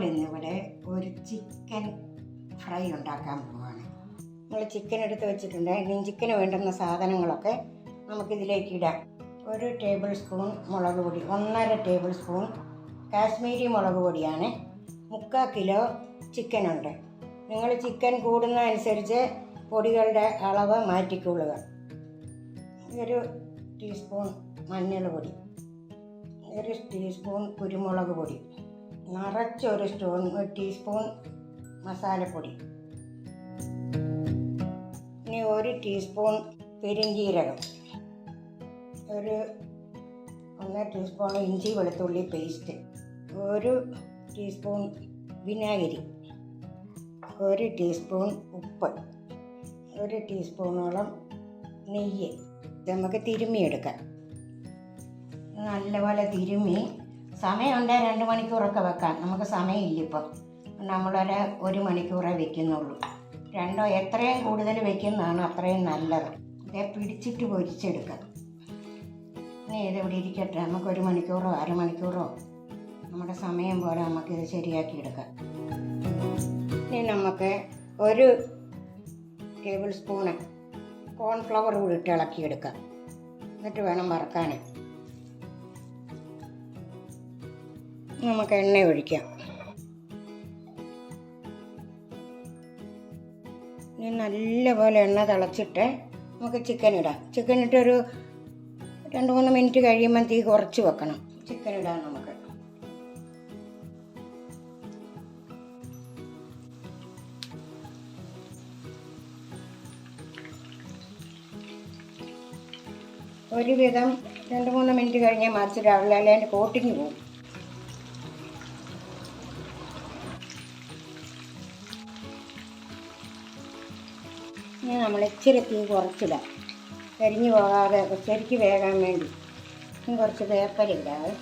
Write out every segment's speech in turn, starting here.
നമ്മളിന്നിവിടെ ഒരു chicken fry ഉണ്ടാക്കാൻ പോവാണ്. നമ്മൾ ചിക്കൻ എടുത്ത് വെച്ചിട്ടുണ്ട്. ഇനി ചിക്കന് വേണ്ടുന്ന സാധനങ്ങളൊക്കെ നമുക്കിതിലേക്ക് ഇടാം. ഒരു ടേബിൾ സ്പൂൺ മുളക് പൊടി ഒന്നര ടേബിൾ സ്പൂൺ കാശ്മീരി മുളക് പൊടിയാണ്. മുക്കാൽ കിലോ ചിക്കനുണ്ട് നിങ്ങൾ ചിക്കൻ കൂടുന്ന അനുസരിച്ച് പൊടികളുടെ അളവ് മാറ്റിക്കൊള്ളുക. ഒരു ടീസ്പൂൺ മഞ്ഞൾ പൊടി ഒരു ടീസ്പൂൺ കുരുമുളക് പൊടി. നിറച്ചൊരു സ്പൂൺ ടീസ്പൂൺ മസാലപ്പൊടി. ഇനി ഒരു ടീസ്പൂൺ പെരിഞ്ജീരകം ഒരു ഒന്നര ടീസ്പൂൺ ഇഞ്ചി വെളുത്തുള്ളി പേസ്റ്റ് ഒരു ടീസ്പൂൺ വിനാഗിരി. ഒരു ടീസ്പൂൺ ഉപ്പ്. ഒരു ടീസ്പൂണോളം നെയ്യ്. നമുക്ക് തിരുമ്മിയെടുക്കാം. നല്ലപോലെ തിരുമ്മി സമയമുണ്ടെങ്കിൽ രണ്ട് മണിക്കൂറൊക്കെ വെക്കാം നമുക്ക് സമയമില്ല ഇപ്പം നമ്മളൊരു ഒരു മണിക്കൂറേ വെക്കുന്നുള്ളൂ. രണ്ടോ എത്രയും കൂടുതൽ വെക്കുന്നതാണ് അത്രയും നല്ലത്. ഇതേ പിടിച്ചിട്ട് പൊരിച്ചെടുക്കാം. ഇനി ഇതിവിടെ ഇരിക്കട്ടെ. നമുക്ക് ഒരു മണിക്കൂറോ അരമണിക്കൂറോ നമ്മുടെ സമയം പോലെ നമുക്കിത് ശരിയാക്കി എടുക്കാം ഇനി നമുക്ക് ഒരു ടേബിൾ സ്പൂണ് കോൺഫ്ലവർ കൂടി ഇട്ട് ഇളക്കിയെടുക്കാം. എന്നിട്ട് വേണം വറക്കാൻ നമുക്ക് എണ്ണ ഒഴിക്കാം. ഇനി നല്ലപോലെ എണ്ണ തിളച്ചിട്ട് നമുക്ക് ചിക്കൻ ഇടാം. ചിക്കൻ ഇട്ടൊരു രണ്ട് മൂന്ന് മിനിറ്റ് കഴിയുമ്പോൾ തീ കുറച്ച് വെക്കണം. ചിക്കൻ ഇടാം നമുക്ക്. ഒരുവിധം രണ്ട് മൂന്ന് മിനിറ്റ് കഴിഞ്ഞാൽ മറിച്ചിടാവില്ല അല്ലെങ്കിൽ അതിന്റെ കോട്ടിങ് പോകും ഇനി നമ്മൾ ഇച്ചിരി തീ കുറച്ചിടാം. കരിഞ്ഞു പോകാതെ ശരിക്ക് വേകാൻ വേണ്ടി. ഇനി കുറച്ച് പേപ്പറിടാതെ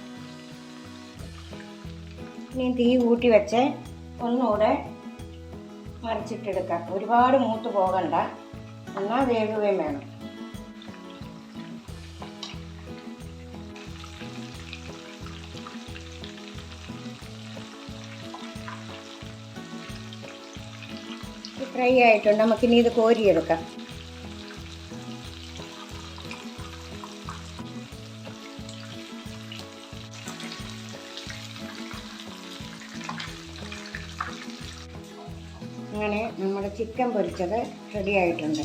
ഇനി തീ കൂട്ടി വെച്ച് ഒന്നുകൂടെ മറിച്ചിട്ടെടുക്കാം. ഒരുപാട് മൂത്ത് പോകണ്ട. എന്നാൽ വേകുകയും വേണം. ഫ്രൈ ആയിട്ടുണ്ട്. നമുക്കിനി ഇത് കോരിയെടുക്കാം. അങ്ങനെ നമ്മുടെ ചിക്കൻ പൊരിച്ചത് റെഡി ആയിട്ടുണ്ട്.